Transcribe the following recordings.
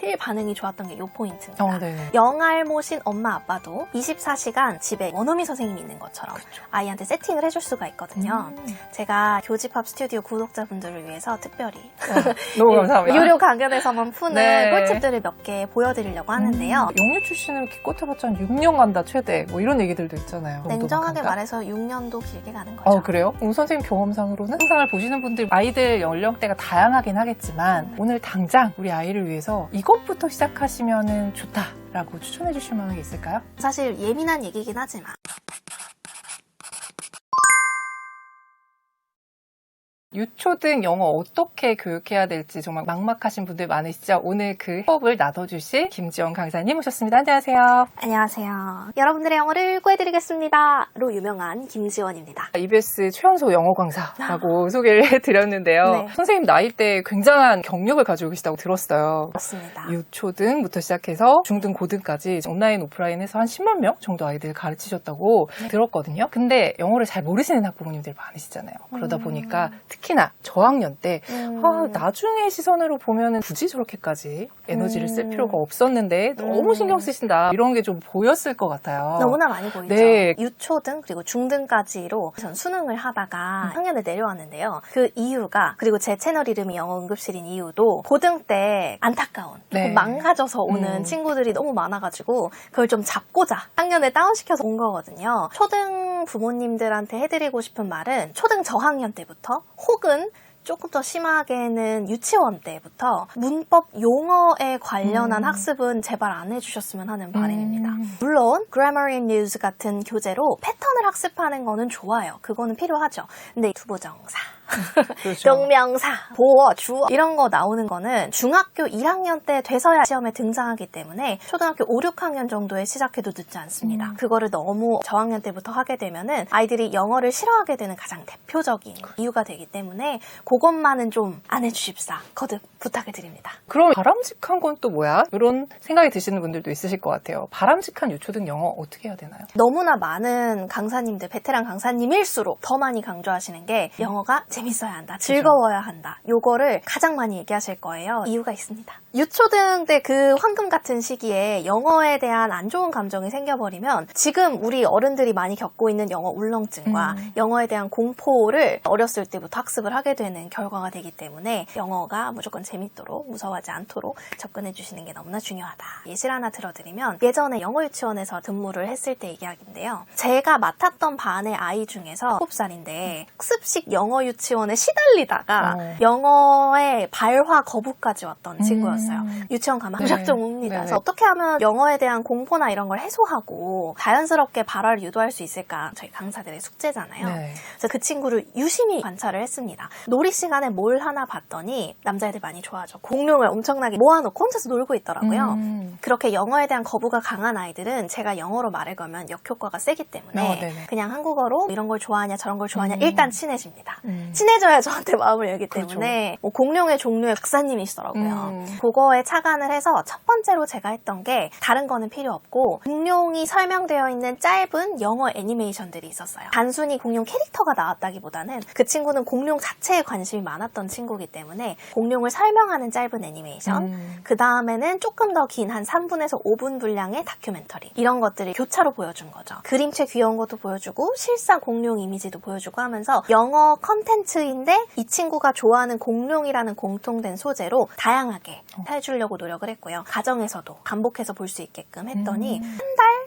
제일 반응이 좋았던 게이 포인트입니다. 어, 네. 영알못인 엄마 아빠도 24시간 집에 원어민 선생님이 있는 것처럼 아이한테 세팅을 해줄 수가 있거든요. 음. 제가 교집합 스튜디오 구독자분들을 위해서 특별히 너무 감사합니다. 유료 강연에서만 푸는 네. 꿀팁들을 몇 개 보여드리려고 하는데요. 음, 영유 출신으로 기껏 해봤자 한 6년 간다 최대 뭐 이런 얘기들도 있잖아요. 냉정하게 간다? 말해서 6년도 길게 가는 거죠. 어 그래요? 우 선생님 경험상으로는 영상을 보시는 분들 아이들 연령대가 다양하긴 하겠지만 오늘 당장 우리 아이를 위해서 이 것부터 시작하시면 좋다라고 추천해 주실 만한 게 있을까요? 사실 예민한 얘기긴 하지만 유초 등 영어 어떻게 교육해야 될지 정말 막막하신 분들 많으시죠? 오늘 그 수업을 나눠주실 김지원 강사님 오셨습니다. 안녕하세요. 안녕하세요. 여러분들의 영어를 구해드리겠습니다 로 유명한 김지원입니다. EBS 최연소 영어 강사라고 소개를 해드렸는데요. 네. 선생님 나이대에 굉장한 경력을 가지고 계시다고 들었어요. 맞습니다. 유초 등부터 시작해서 중등, 고등까지 온라인, 오프라인에서 한 10만 명 정도 아이들 가르치셨다고 네. 들었거든요. 근데 영어를 잘 모르시는 학부모님들 많으시잖아요. 그러다 음. 보니까 특히 나 저학년 때 음. 아, 나중에 시선으로 보면은 굳이 저렇게까지 에너지를 쓸 음. 필요가 없었는데 너무 음. 신경 쓰신다. 이런 게 좀 보였을 것 같아요. 너무나 많이 보이죠. 네. 유초등 그리고 중등까지로 전 수능을 하다가 학년에 내려왔는데요. 그 이유가 그리고 제 채널 이름이 영어 응급실인 이유도 고등 때 안타까운 네. 망가져서 오는 음. 친구들이 너무 많아가지고 그걸 좀 잡고자 학년에 다운시켜서 온 거거든요. 초등 부모님들한테 해드리고 싶은 말은 초등 저학년 때부터 혹은 조금 더 심하게는 유치원 때부터 문법 용어에 관련한 음. 학습은 제발 안 해주셨으면 하는 바람입니다. 음. 물론 Grammar and News 같은 교재로 패턴을 학습하는 거는 좋아요. 그거는 필요하죠. 근데 투부정사, 그렇죠. 명명사, 보어, 주어 이런 거 나오는 거는 중학교 1학년 때 돼서야 시험에 등장하기 때문에 초등학교 5, 6학년 정도에 시작해도 늦지 않습니다. 음. 그거를 너무 저학년 때부터 하게 되면은 아이들이 영어를 싫어하게 되는 가장 대표적인 이유가 되기 때문에 그것만은 좀 안 해주십사 거듭 부탁을 드립니다. 그럼 바람직한 건 또 뭐야? 이런 생각이 드시는 분들도 있으실 것 같아요. 바람직한 유초등 영어 어떻게 해야 되나요? 너무나 많은 강사님들, 베테랑 강사님일수록 더 많이 강조하시는 게 영어가 재밌어야 한다, 즐거워야 한다. 요거를 가장 많이 얘기하실 거예요. 이유가 있습니다. 유초등 때 그 황금 같은 시기에 영어에 대한 안 좋은 감정이 생겨버리면 지금 우리 어른들이 많이 겪고 있는 영어 울렁증과 음. 영어에 대한 공포를 어렸을 때부터 학습을 하게 되는 결과가 되기 때문에 영어가 무조건 재밌도록 무서워하지 않도록 접근해 주시는 게 너무나 중요하다. 예시를 하나 들어드리면 예전에 영어 유치원에서 근무를 했을 때 이야기인데요. 제가 맡았던 반의 아이 중에서 7살인데 학습식 영어 유치원 에 시달리다가 어. 영어의 발화 거부까지 왔던 친구였어요. 음. 유치원 가면 네. 무작정 웁니다. 네네. 그래서 어떻게 하면 영어에 대한 공포나 이런 걸 해소하고 자연스럽게 발화를 유도할 수 있을까 저희 강사들의 숙제잖아요. 네. 그래서 그 친구를 유심히 관찰을 했습니다. 놀이 시간에 뭘 하나 봤더니 남자애들 많이 좋아하죠. 공룡을 엄청나게 모아놓고 혼자서 놀고 있더라고요. 음. 그렇게 영어에 대한 거부가 강한 아이들은 제가 영어로 말을 걸면 역효과가 세기 때문에 어, 네네. 그냥 한국어로 이런 걸 좋아하냐 저런 걸 좋아하냐 음. 일단 친해집니다. 음. 친해져야 저한테 마음을 열기 그렇죠. 때문에 뭐 공룡의 종류의 박사님이시더라고요. 음. 그거에 착안을 해서 첫 번째로 제가 했던 게 다른 거는 필요 없고 공룡이 설명되어 있는 짧은 영어 애니메이션들이 있었어요. 단순히 공룡 캐릭터가 나왔다기보다는 그 친구는 공룡 자체에 관심이 많았던 친구이기 때문에 공룡을 설명하는 짧은 애니메이션 음. 그 다음에는 조금 더 긴 한 3분에서 5분 분량의 다큐멘터리 이런 것들을 교차로 보여준 거죠. 그림체 귀여운 것도 보여주고 실사 공룡 이미지도 보여주고 하면서 영어 컨텐츠 인데 이 친구가 좋아하는 공룡이라는 공통된 소재로 다양하게 어. 해주려고 노력을 했고요. 가정에서도 반복해서 볼 수 있게끔 했더니 음. 한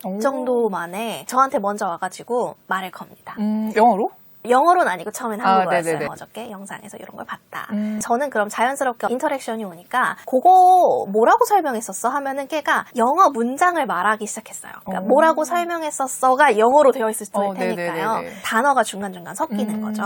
오. 달 정도 만에 저한테 먼저 와가지고 말을 겁니다. 음, 영어로? 영어로는 아니고 처음엔 아, 한국어였어요. 네네네. 어저께 영상에서 이런 걸 봤다. 음. 저는 그럼 자연스럽게 인터랙션이 오니까 그거 뭐라고 설명했었어 하면은 걔가 영어 문장을 말하기 시작했어요. 그러니까 오. 뭐라고 설명했었어가 영어로 되어 있을 어, 테니까요. 네네네네. 단어가 중간중간 섞이는 음. 거죠.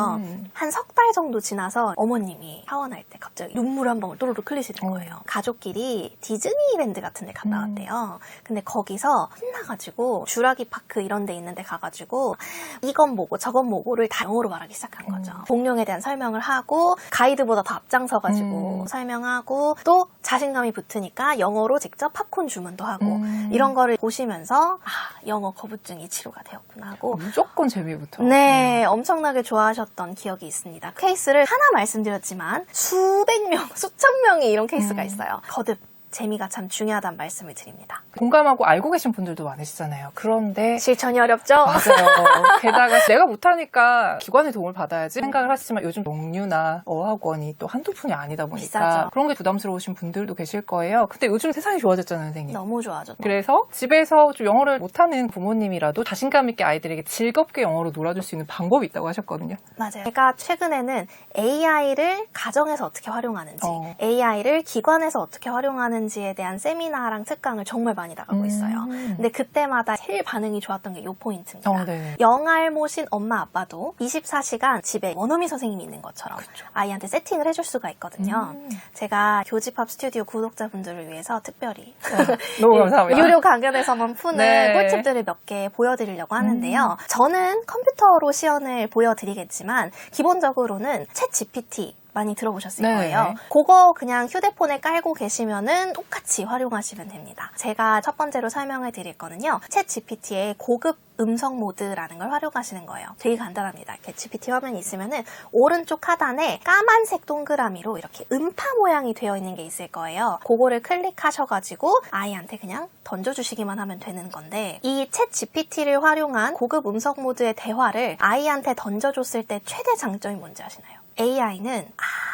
한 석 달 정도 지나서 어머님이 하원할 때 갑자기 눈물 한 방울 또르르 흘리시는 어. 거예요. 가족끼리 디즈니랜드 같은 데 갔다 음. 왔대요. 근데 거기서 혼나가지고 주라기 파크 이런 데 있는 데 가가지고 이건 뭐고 저건 뭐고를 다 영어로 말하기 시작한 거죠. 음. 공룡에 대한 설명을 하고 가이드보다 더 앞장서 가지고 음. 설명하고 또 자신감이 붙으니까 영어로 직접 팝콘 주문도 하고 음. 이런 거를 보시면서 아 영어 거부증이 치료가 되었구나 하고 무조건 재미부터. 네, 엄청나게 좋아하셨던 기억이 있습니다. 케이스를 하나 말씀드렸지만 수백 명, 수천 명이 이런 케이스가 음. 있어요. 거듭 재미가 참 중요하다는 말씀을 드립니다. 공감하고 알고 계신 분들도 많으시잖아요. 그런데 실천이 어렵죠? 맞아요. 게다가 내가 못하니까 기관의 도움을 받아야지 생각을 하시지만 요즘 영유나 어학원이 또 한두 푼이 아니다 보니까 비싸죠. 그런 게 부담스러우신 분들도 계실 거예요. 근데 요즘 세상이 좋아졌잖아요, 선생님. 너무 좋아졌 그래서 집에서 좀 영어를 못하는 부모님이라도 자신감 있게 아이들에게 즐겁게 영어로 놀아줄 수 있는 방법이 있다고 하셨거든요. 맞아요. 제가 최근에는 AI를 가정에서 어떻게 활용하는지, 어. AI를 기관에서 어떻게 활용하는지 에 대한 세미나랑 특강을 정말 많이 나가고 있어요. 음. 근데 그때마다 제일 반응이 좋았던 게이 포인트입니다. 어, 네. 영알못인 엄마 아빠도 24시간 집에 원어민 선생님이 있는 것처럼 그쵸. 아이한테 세팅을 해줄 수가 있거든요. 음. 제가 교집합 스튜디오 구독자분들을 위해서 특별히 너무 감사합니다. 유료 강연에서만 푸는 네. 꿀팁들을 몇 개 보여드리려고 하는데요. 저는 컴퓨터로 시연을 보여드리겠지만 기본적으로는 챗 GPT 많이 들어보셨을 네. 거예요. 그거 그냥 휴대폰에 깔고 계시면은 똑같이 활용하시면 됩니다. 제가 첫 번째로 설명을 드릴 거는요. 챗 GPT의 고급 음성 모드라는 걸 활용하시는 거예요. 되게 간단합니다. 이렇게 GPT 화면이 있으면은 오른쪽 하단에 까만색 동그라미로 이렇게 음파 모양이 되어 있는 게 있을 거예요. 그거를 클릭하셔가지고 아이한테 그냥 던져주시기만 하면 되는 건데 이 챗 GPT를 활용한 고급 음성 모드의 대화를 아이한테 던져줬을 때 최대 장점이 뭔지 아시나요? AI는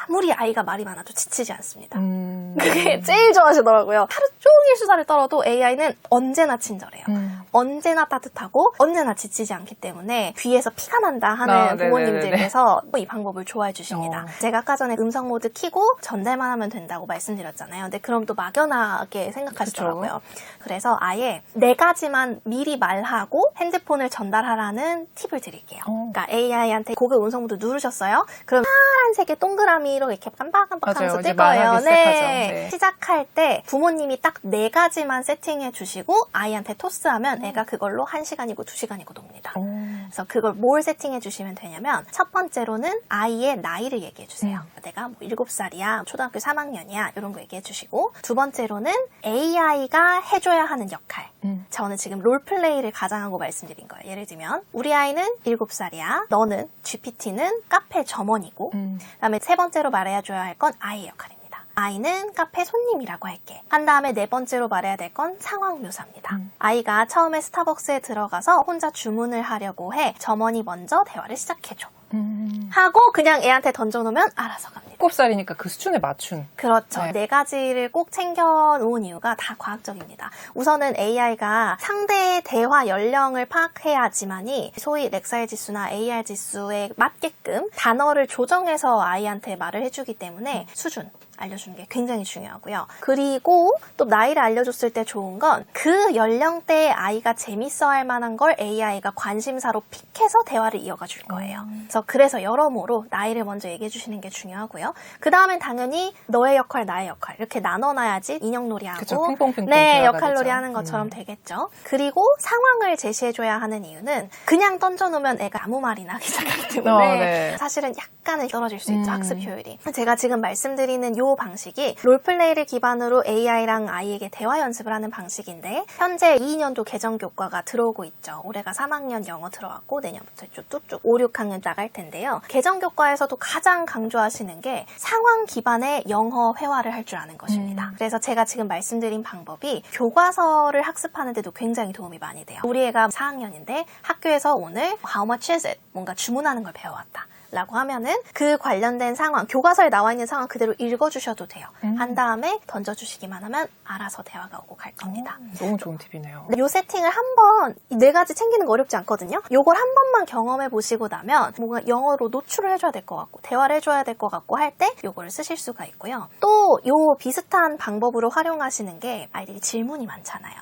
아무리 아이가 말이 많아도 지치지 않습니다. 음. 그게 제일 좋아하시더라고요. 하루 종일 수다를 떨어도 AI는 언제나 친절해요. 음. 언제나 따뜻하고 언제나 지치지 않기 때문에 귀에서 피가 난다 하는 아, 네네네네. 부모님들께서 이 방법을 좋아해 주십니다. 어. 제가 아까 전에 음성 모드 키고 전달만 하면 된다고 말씀드렸잖아요. 근데 그럼 또 막연하게 생각하시더라고요. 그래서 아예 네 가지만 미리 말하고 핸드폰을 전달하라는 팁을 드릴게요. 어. 그러니까 AI한테 고급 음성 모드 누르셨어요? 그럼 파란색의 동그라미로 이렇게 깜빡깜빡하면서 뜰 거예요. 시작하죠. 네. 시작할 때 부모님이 딱 네 가지만 세팅해 주시고 아이한테 토스하면 애가 그걸로 한 시간이고 두 시간이고 놉니다. 어. 그래서 그걸 뭘 세팅해 주시면 되냐면 첫 번째로는 아이의 나이를 얘기해 주세요. 음. 내가 뭐 7살이야, 초등학교 3학년이야 이런 거 얘기해 주시고 두 번째로는 AI가 해줘야 하는 역할. 음. 저는 지금 롤플레이를 가장하고 말씀드린 거예요. 예를 들면 우리 아이는 7살이야. 너는 GPT는 카페 점원이고 음. 그다음에 세 번째로 말해줘야 할 건 아이의 역할입니다. 아이는 카페 손님이라고 할게. 한 다음에 네 번째로 말해야 될 건 상황 묘사입니다. 음. 아이가 처음에 스타벅스에 들어가서 혼자 주문을 하려고 해. 점원이 먼저 대화를 시작해줘. 음. 하고 그냥 애한테 던져놓으면 알아서 갑니다. 7살이니까 그 수준에 맞춘. 그렇죠. 네. 네. 가지를 꼭 챙겨 놓은 이유가 다 과학적입니다. 우선은 AI가 상대의 대화 연령을 파악해야지만이 소위 렉사일 지수나 AR 지수에 맞게끔 단어를 조정해서 아이한테 말을 해주기 때문에 수준 알려주는 게 굉장히 중요하고요. 그리고 또 나이를 알려줬을 때 좋은 건 그 연령대의 아이가 재밌어 할 만한 걸 AI가 관심사로 픽해서 대화를 이어가 줄 거예요. 그래서 그래서 여러모로 나이를 먼저 얘기해 주시는 게 중요하고요. 그 다음엔 당연히 너의 역할, 나의 역할 이렇게 나눠놔야지 인형놀이하고 그쵸, 핑퐁핑퐁 네 역할놀이. 하는 것처럼 음. 되겠죠. 그리고 상황을 제시해줘야 하는 이유는 그냥 던져놓으면 애가 아무 말이나 하기 시작하기 때문에 어, 네. 사실은 약간은 떨어질 수 있죠 음. 학습 효율이. 제가 지금 말씀드리는 요 방식이 롤플레이를 기반으로 AI랑 아이에게 대화 연습을 하는 방식인데 현재 2년도 개정 교과가 들어오고 있죠. 올해가 3학년 영어 들어왔고 내년부터 쭉 뚝뚝 5, 6학년 나갈 텐데요. 개정 교과에서도 가장 강조하시는 게 상황 기반의 영어 회화를 할 줄 아는 것입니다. 음. 그래서 제가 지금 말씀드린 방법이 교과서를 학습하는데도 굉장히 도움이 많이 돼요. 우리 애가 4학년인데 학교에서 오늘 how much is it? 뭔가 주문하는 걸 배워왔다. 라고 하면은 그 관련된 상황, 교과서에 나와 있는 상황 그대로 읽어주셔도 돼요. 음. 한 다음에 던져주시기만 하면 알아서 대화가 오고 갈 겁니다. 너무 좋은 팁이네요. 요 세팅을 한번 이네 가지 챙기는 거 어렵지 않거든요. 요걸 한 번만 경험해 보시고 나면 뭔가 영어로 노출을 해줘야 될 것 같고 대화를 해줘야 될 것 같고 할 때 요거를 쓰실 수가 있고요. 또 요 비슷한 방법으로 활용하시는 게 아이들이 질문이 많잖아요.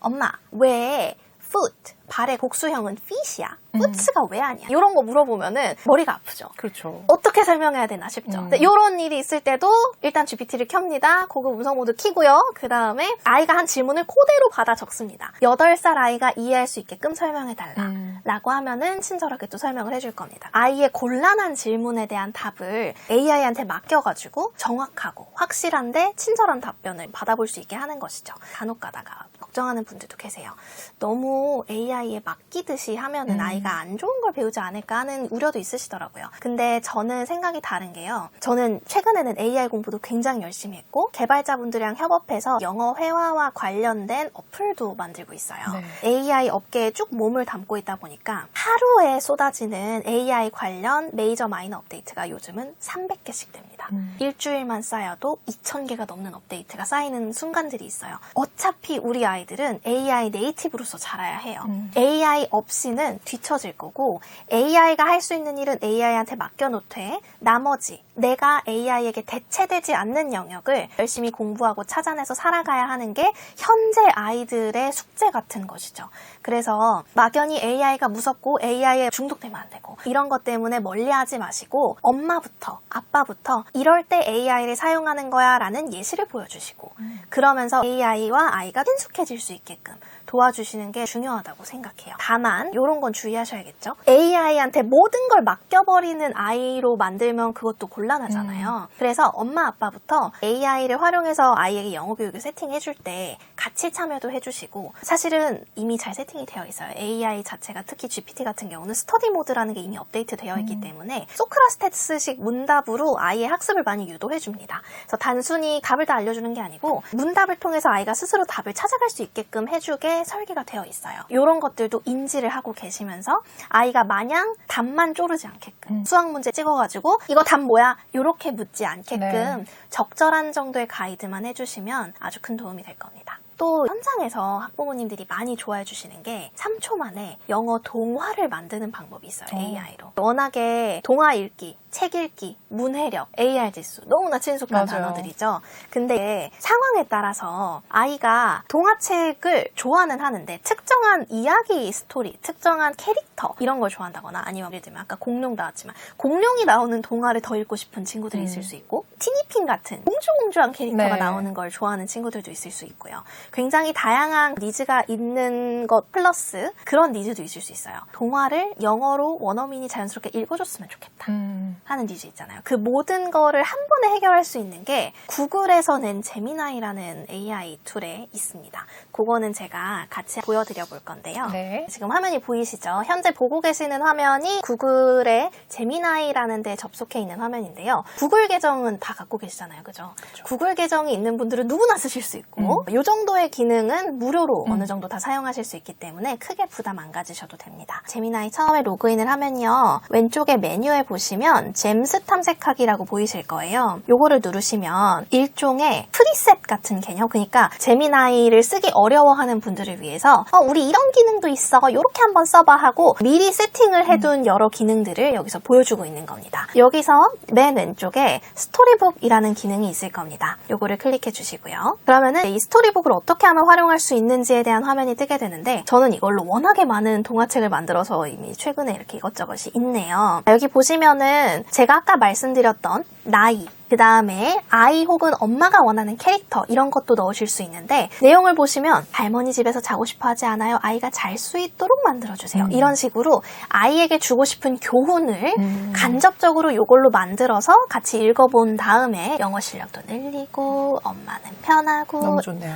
엄마 왜 foot 발의 복수형은 fit이야? 음. foot가 왜 아니야? 이런 거 물어보면은 머리가 아프죠. 그렇죠. 어떻게 설명해야 되나 싶죠. 음. 이런 일이 있을 때도 일단 GPT를 켭니다. 고급 음성 모드 키고요. 그 다음에 아이가 한 질문을 그대로 받아 적습니다. 8살 아이가 이해할 수 있게끔 설명해달라. 음. 라고 하면은 친절하게 또 설명을 해줄 겁니다. 아이의 곤란한 질문에 대한 답을 AI한테 맡겨가지고 정확하고 확실한데 친절한 답변을 받아볼 수 있게 하는 것이죠. 간혹 가다가 걱정하는 분들도 계세요. 너무 AI AI에 맡기듯이 하면은 음. 아이가 안 좋은 걸 배우지 않을까 하는 우려도 있으시더라고요. 근데 저는 생각이 다른 게요. 저는 최근에는 AI 공부도 굉장히 열심히 했고 개발자분들이랑 협업해서 영어 회화와 관련된 어플도 만들고 있어요. 네. AI 업계에 쭉 몸을 담고 있다 보니까 하루에 쏟아지는 AI 관련 메이저 마이너 업데이트가 요즘은 300개씩 됩니다. 음. 일주일만 쌓여도 2,000개가 넘는 업데이트가 쌓이는 순간들이 있어요. 어차피 우리 아이들은 AI 네이티브로서 자라야 해요. 음. AI 없이는 뒤처질 거고 AI가 할 수 있는 일은 AI한테 맡겨놓되 나머지 내가 AI에게 대체되지 않는 영역을 열심히 공부하고 찾아내서 살아가야 하는 게 현재 아이들의 숙제 같은 것이죠. 그래서 막연히 AI가 무섭고 AI에 중독되면 안 되고 이런 것 때문에 멀리하지 마시고 엄마부터 아빠부터 이럴 때 AI를 사용하는 거야라는 예시를 보여주시고 그러면서 AI와 아이가 친숙해질 수 있게끔 도와주시는 게 중요하다고 생각해요. 다만 이런 건 주의하셔야겠죠. AI한테 모든 걸 맡겨버리는 아이로 만들면 그것도 곤란하잖아요. 그래서 엄마 아빠부터 AI를 활용해서 아이에게 영어 교육을 세팅해줄 때 같이 참여도 해주시고 사실은 이미 잘 세팅이 되어 있어요. AI 자체가 특히 GPT 같은 경우는 스터디 모드라는 게 이미 업데이트 되어 있기 때문에 소크라스테스식 문답으로 아이의 학습을 많이 유도해 줍니다. 그래서 단순히 답을 다 알려주는 게 아니고 문답을 통해서 아이가 스스로 답을 찾아갈 수 있게끔 해주게 설계가 되어 있어요. 이런 것들도 인지를 하고 계시면서 아이가 마냥 답만 쪼르지 않게끔 음. 수학 문제 찍어가지고 이거 답 뭐야? 이렇게 묻지 않게끔 네. 적절한 정도의 가이드만 해주시면 아주 큰 도움이 될 겁니다. 또 현장에서 학부모님들이 많이 좋아해 주시는 게 3초 만에 영어 동화를 만드는 방법이 있어요. 어. AI로. 워낙에 동화 읽기, 책 읽기, 문해력, AR 지수 너무나 친숙한 맞아요. 단어들이죠. 근데 상황에 따라서 아이가 동화책을 좋아는 하는데 특정한 이야기 스토리, 특정한 캐릭터 이런 걸 좋아한다거나 아니면 예를 들면 아까 공룡 나왔지만 공룡이 나오는 동화를 더 읽고 싶은 친구들이 음. 있을 수 있고 티니핑 같은 공주공주한 캐릭터가 네. 나오는 걸 좋아하는 친구들도 있을 수 있고요. 굉장히 다양한 니즈가 있는 것 플러스 그런 니즈도 있을 수 있어요. 동화를 영어로 원어민이 자연스럽게 읽어줬으면 좋겠다. 음. 하는 니즈 있잖아요. 그 모든 거를 한 번에 해결할 수 있는 게 구글에서 낸 제미나이라는 AI 툴에 있습니다. 그거는 제가 같이 보여드려 볼 건데요. 네. 지금 화면이 보이시죠? 현재 보고 계시는 화면이 구글의 제미나이라는 데 접속해 있는 화면인데요. 구글 계정은 다 갖고 계시잖아요. 그죠? 구글 계정이 있는 분들은 누구나 쓰실 수 있고 이 정도의 기능은 무료로 음. 어느 정도 다 사용하실 수 있기 때문에 크게 부담 안 가지셔도 됩니다. 제미나이 처음에 로그인을 하면요. 왼쪽에 메뉴에 보시면 잼스 탐색하기라고 보이실 거예요. 요거를 누르시면 일종의 프리셋 같은 개념 그러니까 제미나이를 쓰기 어려 워하는 분들을 위해서 어, 우리 이런 기능도 있어. 요렇게 한번 써봐 하고 미리 세팅을 해둔 여러 기능들을 여기서 보여주고 있는 겁니다. 여기서 맨 왼쪽에 스토리북이라는 기능이 있을 겁니다. 요거를 클릭해 주시고요. 그러면은 이 스토리북을 어떻게 하면 활용할 수 있는지에 대한 화면이 뜨게 되는데 저는 이걸로 워낙에 많은 동화책을 만들어서 이미 최근에 이렇게 이것저것이 있네요. 여기 보시면은 제가 아까 말씀드렸던 나이 그 다음에 아이 혹은 엄마가 원하는 캐릭터 이런 것도 넣으실 수 있는데 내용을 보시면 할머니 집에서 자고 싶어 하지 않아요? 아이가 잘 수 있도록 만들어주세요. 음. 이런 식으로 아이에게 주고 싶은 교훈을 음. 간접적으로 이걸로 만들어서 같이 읽어본 다음에 영어 실력도 늘리고 엄마는 편하고.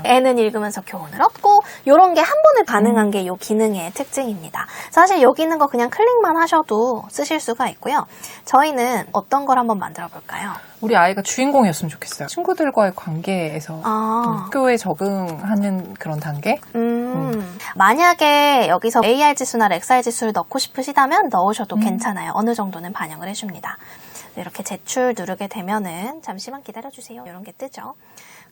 애는 읽으면서 교훈을 얻고 이런 게 한 번에 가능한 게이 기능의 특징입니다. 사실 여기 있는 거 그냥 클릭만 하셔도 쓰실 수가 있고요. 저희는 어떤 걸 한번 만들어 볼까요? 우리 아이가 주인공이었으면 좋겠어요. 친구들과의 관계에서 아, 학교에 적응하는 그런 단계? 음, 만약에 여기서 AR 지수나 렉사이 지수를 넣고 싶으시다면 넣으셔도 음. 괜찮아요. 어느 정도는 반영을 해줍니다. 이렇게 제출 누르게 되면은 잠시만 기다려주세요. 이런 게 뜨죠.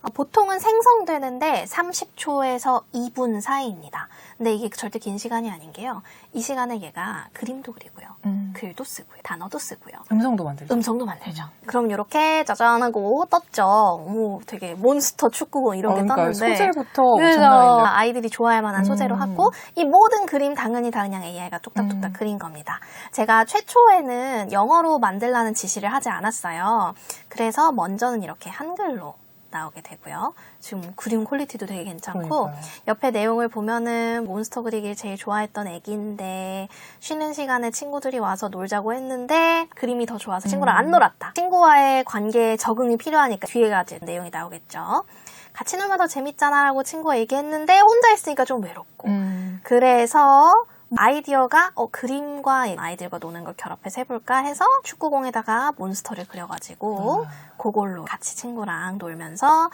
어, 보통은 생성되는데 30초에서 2분 사이입니다. 근데 이게 절대 긴 시간이 아닌 게요. 이 시간에 얘가 그림도 그리고요. 음. 글도 쓰고요. 단어도 쓰고요. 음성도 만들죠. 음성도 만들죠. 그럼 이렇게 짜잔하고 떴죠. 뭐 되게 몬스터 축구공 이런 어, 게 그러니까 떴는데 소재부터 그래서 아이들이 좋아할 만한 소재로 음. 하고 이 모든 그림 당연히 다 그냥 AI가 뚝딱뚝딱 음. 그린 겁니다. 제가 최초에는 영어로 만들라는 지시를 하지 않았어요. 그래서 먼저는 이렇게 한글로 나오게 되고요. 지금 그림 퀄리티도 되게 괜찮고 그러니까요. 옆에 내용을 보면은 몬스터 그리기를 제일 좋아했던 애기인데 쉬는 시간에 친구들이 와서 놀자고 했는데 그림이 더 좋아서 친구랑 음. 안 놀았다. 친구와의 관계에 적응이 필요하니까 뒤에가 이제 내용이 나오겠죠. 같이 놀면 더 재밌잖아 라고 친구가 얘기했는데 혼자 있으니까 좀 외롭고 음. 그래서 아이디어가 어, 그림과 아이들과 노는 걸 결합해서 해볼까 해서 축구공에다가 몬스터를 그려가지고 아. 그걸로 같이 친구랑 놀면서 아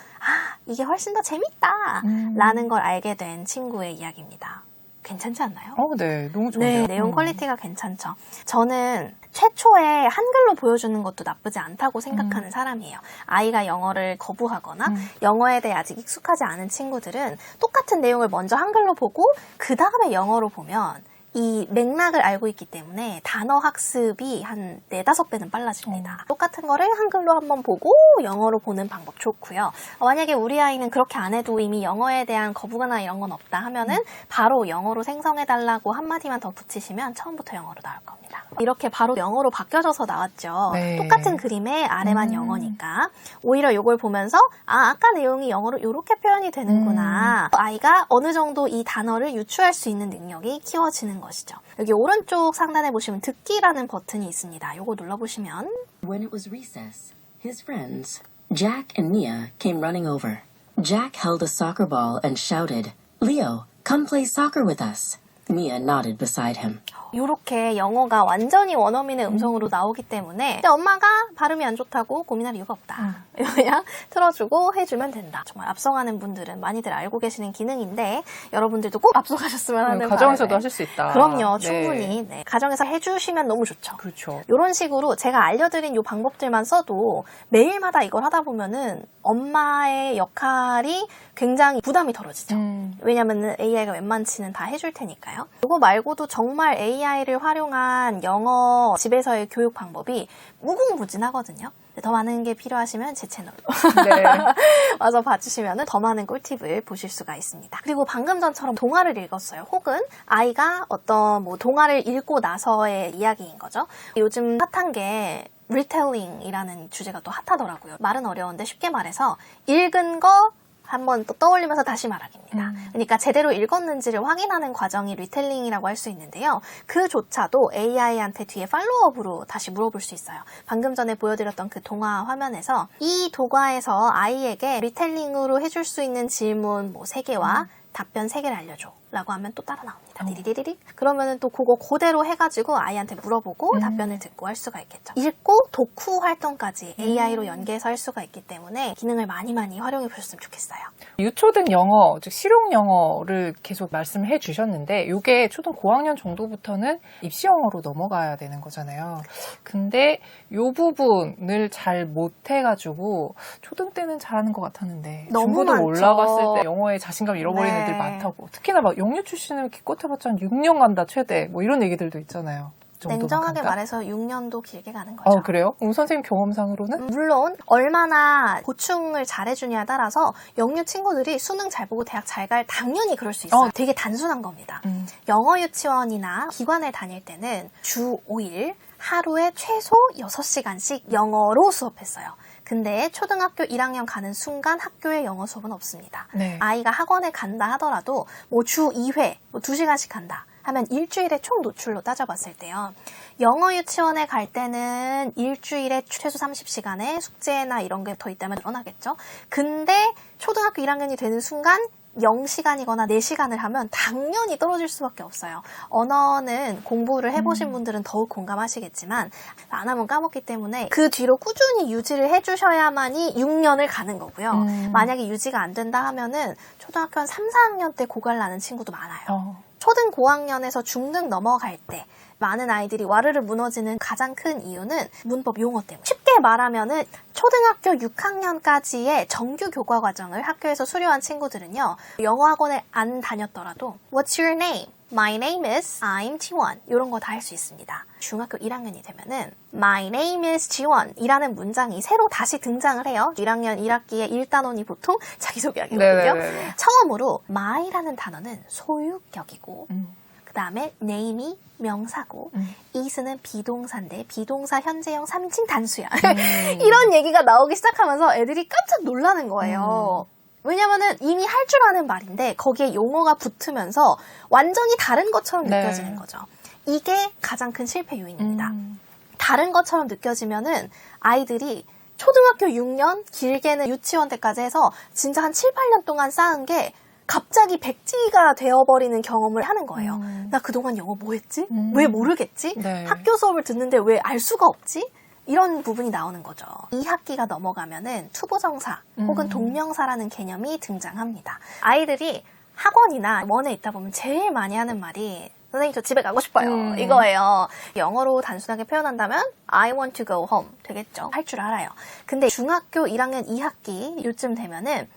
이게 훨씬 더 재밌다 음. 라는 걸 알게 된 친구의 이야기입니다. 괜찮지 않나요? 어, 네. 너무 좋네요. 네, 내용 음. 퀄리티가 괜찮죠. 저는 최초에 한글로 보여주는 것도 나쁘지 않다고 생각하는 사람이에요. 아이가 영어를 거부하거나 음. 영어에 대해 아직 익숙하지 않은 친구들은 똑같은 내용을 먼저 한글로 보고 그 다음에 영어로 보면 이 맥락을 알고 있기 때문에 단어 학습이 한 네다섯 배는 빨라집니다. 똑같은 거를 한글로 한번 보고 영어로 보는 방법 좋고요. 어, 만약에 우리 아이는 그렇게 안 해도 이미 영어에 대한 거부거나 이런 건 없다 하면은 바로 영어로 생성해달라고 한마디만 더 붙이시면 처음부터 영어로 나올 겁니다. 이렇게 바로 영어로 바뀌어져서 나왔죠. 네. 똑같은 그림에 아래만 음. 영어니까 오히려 이걸 보면서 아 아까 내용이 영어로 이렇게 표현이 되는구나. 음. 아이가 어느 정도 이 단어를 유추할 수 있는 능력이 키워지는 것이죠. 여기 오른쪽 상단에 보시면 듣기라는 버튼이 있습니다. 요거 눌러보시면 When it was recess, his friends, Jack and Mia, came running over. Jack held a soccer ball and shouted, Leo, come play soccer with us. Mia nodded beside him. 이렇게 영어가 완전히 원어민의 음성으로 나오기 때문에 엄마가 발음이 안 좋다고 고민할 이유가 없다. 그냥 틀어주고 해주면 된다. 정말 앞서가는 분들은 많이들 알고 계시는 기능인데 여러분들도 꼭 앞서가셨으면 하는 네, 가정에서도 바람에. 하실 수 있다. 그럼요, 네. 충분히 네, 가정에서 해주시면 너무 좋죠. 그렇죠. 이런 식으로 제가 알려드린 이 방법들만 써도 매일마다 이걸 하다 보면은 엄마의 역할이 굉장히 부담이 덜어지죠. 음. 왜냐면은 AI가 웬만치는 다 해줄 테니까요. 이거 말고도 정말 AI를 활용한 영어 집에서의 교육 방법이 무궁무진하거든요. 더 많은 게 필요하시면 제 채널로 네. 와서 봐주시면 더 많은 꿀팁을 보실 수가 있습니다. 그리고 방금 전처럼 동화를 읽었어요. 혹은 아이가 어떤 뭐 동화를 읽고 나서의 이야기인 거죠. 요즘 핫한 게 리텔링이라는 주제가 또 핫하더라고요. 말은 어려운데 쉽게 말해서 읽은 거 한번 또 떠올리면서 다시 말하기입니다. 그러니까 제대로 읽었는지를 확인하는 과정이 리텔링이라고 할 수 있는데요. 그조차도 AI한테 뒤에 팔로우업으로 다시 물어볼 수 있어요. 방금 전에 보여드렸던 그 동화 화면에서 이 동화에서 아이에게 리텔링으로 해줄 수 있는 질문 뭐 3개와 답변 3개를 알려줘. 라고 하면 또 따라 나옵니다. 디리리리리. 그러면은 또 그거 그대로 해가지고 아이한테 물어보고 답변을 듣고 할 수가 있겠죠. 읽고 독후 활동까지 AI로 연계해서 할 수가 있기 때문에 기능을 많이 많이 활용해 보셨으면 좋겠어요. 유초등 영어, 즉 실용 영어를 계속 말씀해 주셨는데 이게 초등 고학년 정도부터는 입시 영어로 넘어가야 되는 거잖아요. 근데 이 부분을 잘 못 해가지고 초등 때는 잘하는 것 같았는데 너무 중고등 많죠. 올라갔을 때 영어에 자신감 잃어버리는 네. 애들 많다고. 특히나 막 영유 출신을 기껏 해봤자 한 6년 간다 최대 뭐 이런 얘기들도 있잖아요. 그 냉정하게 간다? 말해서 6년도 길게 가는 거죠. 어 그래요? 음 선생님 경험상으로는 물론 얼마나 보충을 잘해주냐에 따라서 영유 친구들이 수능 잘 보고 대학 잘 갈 당연히 그럴 수 있어요. 어. 되게 단순한 겁니다. 음. 영어 유치원이나 기관을 다닐 때는 주 5일 하루에 최소 6시간씩 영어로 수업했어요. 근데 초등학교 1학년 가는 순간 학교에 영어 수업은 없습니다. 네. 아이가 학원에 간다 하더라도 뭐 주 2회, 뭐 2시간씩 간다. 하면 일주일의 총 노출로 따져봤을 때요. 영어 유치원에 갈 때는 일주일에 최소 30시간의 숙제나 이런 게 더 있다면 늘어나겠죠. 근데 초등학교 1학년이 되는 순간 0시간이거나 4시간을 하면 당연히 떨어질 수밖에 없어요. 언어는 공부를 해보신 분들은 더욱 공감하시겠지만 안 하면 까먹기 때문에 그 뒤로 꾸준히 유지를 해주셔야만이 6년을 가는 거고요. 음. 만약에 유지가 안 된다 하면은 초등학교 한 3, 4학년 때 고갈 나는 친구도 많아요. 어. 초등 고학년에서 중등 넘어갈 때 많은 아이들이 와르르 무너지는 가장 큰 이유는 문법 용어 때문에. 쉽게 말하면은 초등학교 6학년까지의 정규 교과 과정을 학교에서 수료한 친구들은요. 영어 학원에 안 다녔더라도 What's your name? My name is I'm 지원 이런 거 다 할 수 있습니다. 중학교 1학년이 되면은 My name is 지원 이라는 문장이 새로 다시 등장을 해요. 1학년 1학기에 1단원이 보통 자기소개하기거든요. 네네네네. 처음으로 my라는 단어는 소유격이고 음. 그 다음에 name이 명사고 음. is는 비동사인데 비동사 현재형 3인칭 단수야. 음. 이런 얘기가 나오기 시작하면서 애들이 깜짝 놀라는 거예요. 음. 왜냐면은 이미 할 줄 아는 말인데 거기에 용어가 붙으면서 완전히 다른 것처럼 네. 느껴지는 거죠. 이게 가장 큰 실패 요인입니다. 음. 다른 것처럼 느껴지면은 아이들이 초등학교 6년, 길게는 유치원 때까지 해서 진짜 한 7, 8년 동안 쌓은 게 갑자기 백지가 되어버리는 경험을 하는 거예요. 음. 나 그동안 영어 뭐 했지? 음. 왜 모르겠지? 네. 학교 수업을 듣는데 왜 알 수가 없지? 이런 부분이 나오는 거죠. 이 학기가 넘어가면은 투부정사 혹은 음. 동명사라는 개념이 등장합니다. 아이들이 학원이나 원에 있다 보면 제일 많이 하는 말이 선생님 저 집에 가고 싶어요. 음. 이거예요. 영어로 단순하게 표현한다면 I want to go home 되겠죠. 할 줄 알아요. 근데 중학교 1학년 2학기 요쯤 되면은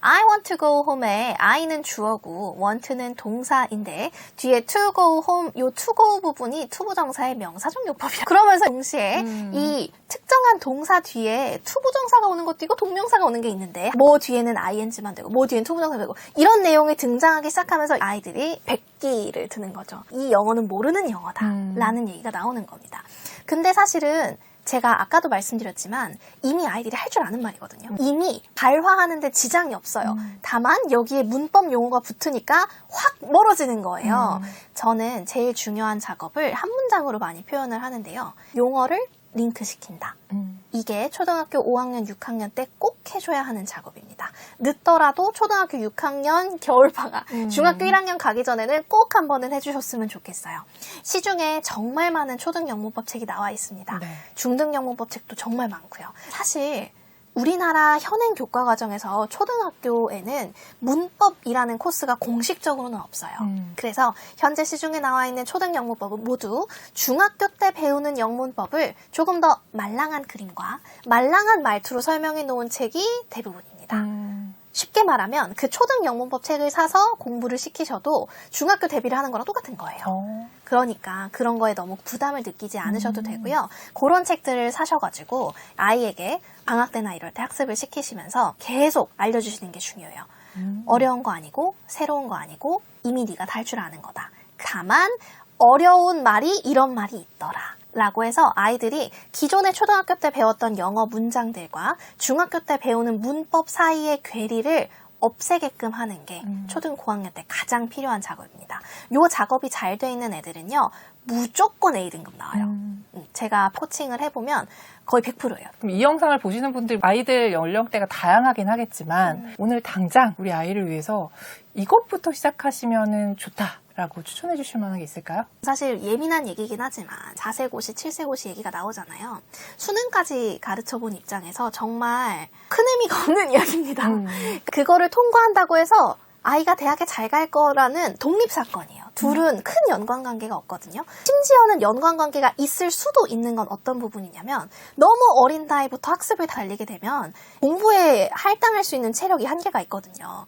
I want to go home에 I는 주어고 want는 동사인데 뒤에 to go home 요 to go 부분이 투부정사의 명사종요법이야. 그러면서 동시에 음. 이 특정한 동사 뒤에 투부정사가 오는 것도 있고 동명사가 오는 게 있는데 뭐 뒤에는 ing만 되고 뭐 뒤에는 투부정사 되고 이런 내용이 등장하기 시작하면서 아이들이 백기를 드는 거죠. 이 영어는 모르는 영어다 음. 라는 얘기가 나오는 겁니다. 근데 사실은 제가 아까도 말씀드렸지만 이미 아이들이 할 줄 아는 말이거든요. 이미 발화하는데 지장이 없어요. 음. 다만 여기에 문법 용어가 붙으니까 확 멀어지는 거예요. 음. 저는 제일 중요한 작업을 한 문장으로 많이 표현을 하는데요. 용어를 링크시킨다. 음. 이게 초등학교 5학년, 6학년 때 꼭 해줘야 하는 작업입니다. 늦더라도 초등학교 6학년 겨울방학, 음. 중학교 1학년 가기 전에는 꼭 한 번은 해주셨으면 좋겠어요. 시중에 정말 많은 초등 영문법 책이 나와 있습니다. 네. 중등 영문법 책도 정말 많고요. 사실 우리나라 현행 교과 과정에서 초등학교에는 문법이라는 코스가 공식적으로는 없어요. 음. 그래서 현재 시중에 나와 있는 초등 영문법은 모두 중학교 때 배우는 영문법을 조금 더 말랑한 그림과 말랑한 말투로 설명해 놓은 책이 대부분입니다. 음. 쉽게 말하면 그 초등 영문법 책을 사서 공부를 시키셔도 중학교 대비를 하는 거랑 똑같은 거예요. 어. 그러니까 그런 거에 너무 부담을 느끼지 않으셔도 음. 되고요. 그런 책들을 사셔가지고 아이에게 방학 때나 이럴 때 학습을 시키시면서 계속 알려주시는 게 중요해요. 음. 어려운 거 아니고 새로운 거 아니고 이미 네가 다 할 줄 아는 거다. 다만 어려운 말이 이런 말이 있더라. 라고 해서 아이들이 기존의 초등학교 때 배웠던 영어 문장들과 중학교 때 배우는 문법 사이의 괴리를 없애게끔 하는 게 음. 초등 고학년 때 가장 필요한 작업입니다. 요 작업이 잘 돼 있는 애들은요, 무조건 A 등급 나와요. 음. 음, 제가 코칭을 해보면 거의 100%예요. 그럼 이 영상을 보시는 분들 아이들 연령대가 다양하긴 하겠지만 음. 오늘 당장 우리 아이를 위해서 이것부터 시작하시면은 좋다 라고 추천해 주실 만한 게 있을까요? 사실 예민한 얘기긴 하지만 4세고시, 7세고시 얘기가 나오잖아요. 수능까지 가르쳐 본 입장에서 정말 큰 의미가 없는 이야기입니다. 음. 그거를 통과한다고 해서 아이가 대학에 잘 갈 거라는 독립사건이에요. 둘은 큰 연관관계가 없거든요. 심지어는 연관관계가 있을 수도 있는 건 어떤 부분이냐면 너무 어린 나이부터 학습을 달리게 되면 공부에 할당할 수 있는 체력이 한계가 있거든요.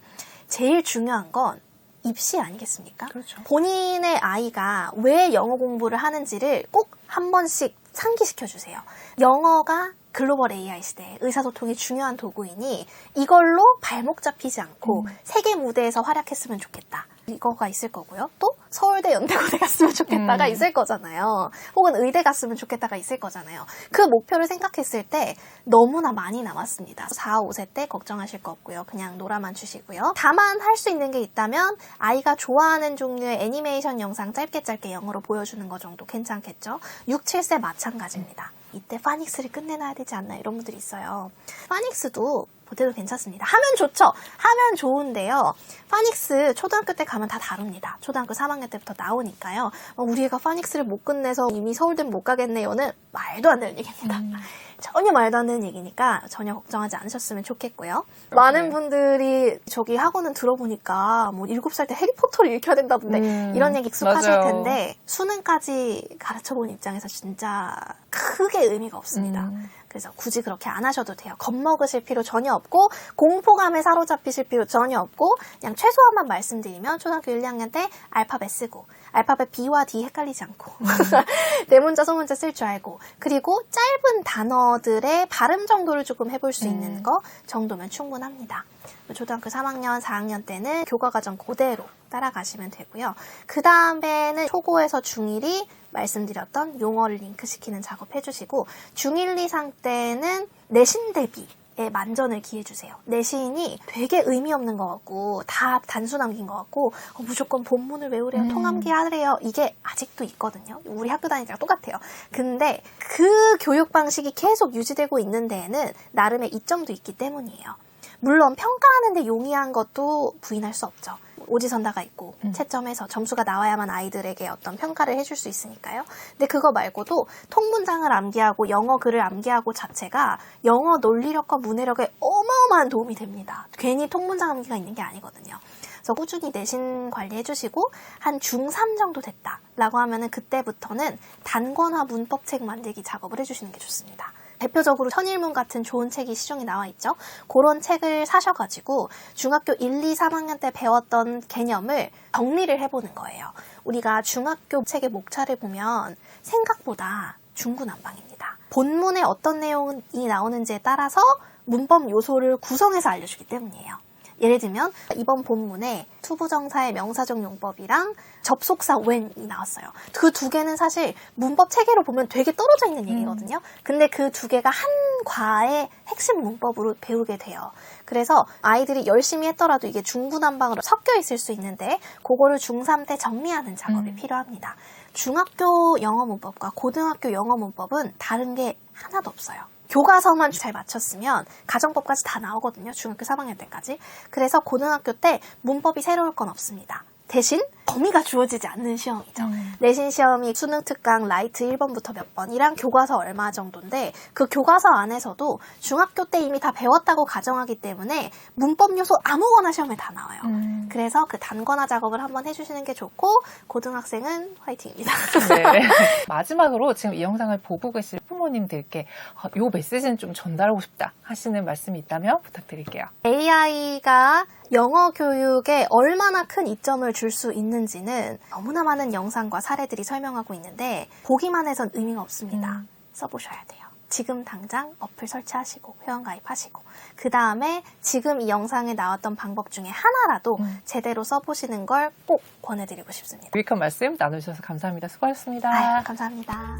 제일 중요한 건 입시 아니겠습니까? 그렇죠. 본인의 아이가 왜 영어 공부를 하는지를 꼭 한 번씩 상기시켜 주세요. 영어가 글로벌 AI 시대에 의사소통이 중요한 도구이니 이걸로 발목 잡히지 않고 음. 세계 무대에서 활약했으면 좋겠다. 이거가 있을 거고요. 또 서울대 연대고대 갔으면 좋겠다가 음. 있을 거잖아요. 혹은 의대 갔으면 좋겠다가 있을 거잖아요. 그 목표를 생각했을 때 너무나 많이 남았습니다. 4, 5세 때 걱정하실 거 없고요. 그냥 놀아만 주시고요. 다만 할 수 있는 게 있다면 아이가 좋아하는 종류의 애니메이션 영상 짧게 짧게 영어로 보여주는 거 정도 괜찮겠죠? 6, 7세 마찬가지입니다. 이때 파닉스를 끝내놔야 되지 않나 이런 분들이 있어요. 파닉스도 보태도 괜찮습니다. 하면 좋죠. 하면 좋은데요. 파닉스 초등학교 때 가면 다 다릅니다. 초등학교 3학년 때부터 나오니까요. 어, 우리 애가 파닉스를 못 끝내서 이미 서울대 못 가겠네요는 말도 안 되는 얘기입니다. 음. 전혀 말도 안 되는 얘기니까 전혀 걱정하지 않으셨으면 좋겠고요. 많은 분들이 저기 학원은 들어보니까 뭐 7살 때 해리포터를 읽혀야 된다던데 음, 이런 얘기 익숙하실 맞아요. 텐데 수능까지 가르쳐본 입장에서 진짜 크게 의미가 없습니다. 음. 그래서 굳이 그렇게 안 하셔도 돼요. 겁먹으실 필요 전혀 없고 공포감에 사로잡히실 필요 전혀 없고 그냥 최소한만 말씀드리면 초등학교 1, 2학년 때 알파벳 쓰고 알파벳 B와 D 헷갈리지 않고 대문자 소문자 쓸 줄 알고 그리고 짧은 단어들의 발음 정도를 조금 해볼 수 있는 음. 거 정도면 충분합니다. 초등학교 3학년, 4학년 때는 교과과정 그대로 따라가시면 되고요. 그 다음에는 초고에서 중1이 말씀드렸던 용어를 링크시키는 작업 해주시고 중1, 2상 때는 내신 대비에 만전을 기해주세요. 내신이 되게 의미 없는 것 같고 다 단수 남긴 것 같고 어, 무조건 본문을 외우래요. 음. 통암기 하래요. 이게 아직도 있거든요. 우리 학교 때랑 똑같아요. 근데 그 교육 방식이 계속 유지되고 있는 데에는 나름의 이점도 있기 때문이에요. 물론 평가하는데 용이한 것도 부인할 수 없죠. 오지선다가 있고 음. 채점해서 점수가 나와야만 아이들에게 어떤 평가를 해줄 수 있으니까요. 근데 그거 말고도 통문장을 암기하고 영어 글을 암기하고 자체가 영어 논리력과 문해력에 어마어마한 도움이 됩니다. 괜히 통문장 암기가 있는 게 아니거든요. 그래서 꾸준히 내신 관리해 주시고 한 중3 정도 됐다라고 하면은 그때부터는 단권화 문법 책 만들기 작업을 해 주시는 게 좋습니다. 대표적으로 천일문 같은 좋은 책이 시중에 나와 있죠. 그런 책을 사셔가지고 중학교 1, 2, 3학년 때 배웠던 개념을 정리를 해보는 거예요. 우리가 중학교 책의 목차를 보면 생각보다 중구난방입니다. 본문에 어떤 내용이 나오는지에 따라서 문법 요소를 구성해서 알려주기 때문이에요. 예를 들면 이번 본문에 투부정사의 명사적 용법이랑 접속사 when이 나왔어요. 그 두 개는 사실 문법 체계로 보면 되게 떨어져 있는 얘기거든요. 근데 그 두 개가 한 과의 핵심 문법으로 배우게 돼요. 그래서 아이들이 열심히 했더라도 이게 중구난방으로 섞여 있을 수 있는데 그거를 중3 때 정리하는 작업이 음. 필요합니다. 중학교 영어 문법과 고등학교 영어 문법은 다른 게 하나도 없어요. 교과서만 잘 맞췄으면 가정법까지 다 나오거든요. 중학교 3학년 때까지. 그래서 고등학교 때 문법이 새로울 건 없습니다. 대신 범위가 주어지지 않는 시험이죠. 음. 내신 시험이 수능 특강 라이트 1번부터 몇 번이랑 교과서 얼마 정도인데 그 교과서 안에서도 중학교 때 이미 다 배웠다고 가정하기 때문에 문법 요소 아무거나 시험에 다 나와요. 음. 그래서 그 단권화 작업을 한번 해주시는 게 좋고 고등학생은 화이팅입니다. 네. 마지막으로 지금 이 영상을 보고 계실 부모님들께 어, 이 메시지는 좀 전달하고 싶다 하시는 말씀이 있다면 부탁드릴게요. AI가 영어 교육에 얼마나 큰 이점을 줄 수 있 는지는 너무나 많은 영상과 사례들이 설명하고 있는데 보기만 해선 의미가 없습니다. 음. 써보셔야 돼요. 지금 당장 어플 설치하시고 회원 가입하시고 그 다음에 지금 이 영상에 나왔던 방법 중에 하나라도 음. 제대로 써보시는 걸 꼭 권해드리고 싶습니다. 유익한 말씀 나눠주셔서 감사합니다. 수고하셨습니다. 아유, 감사합니다.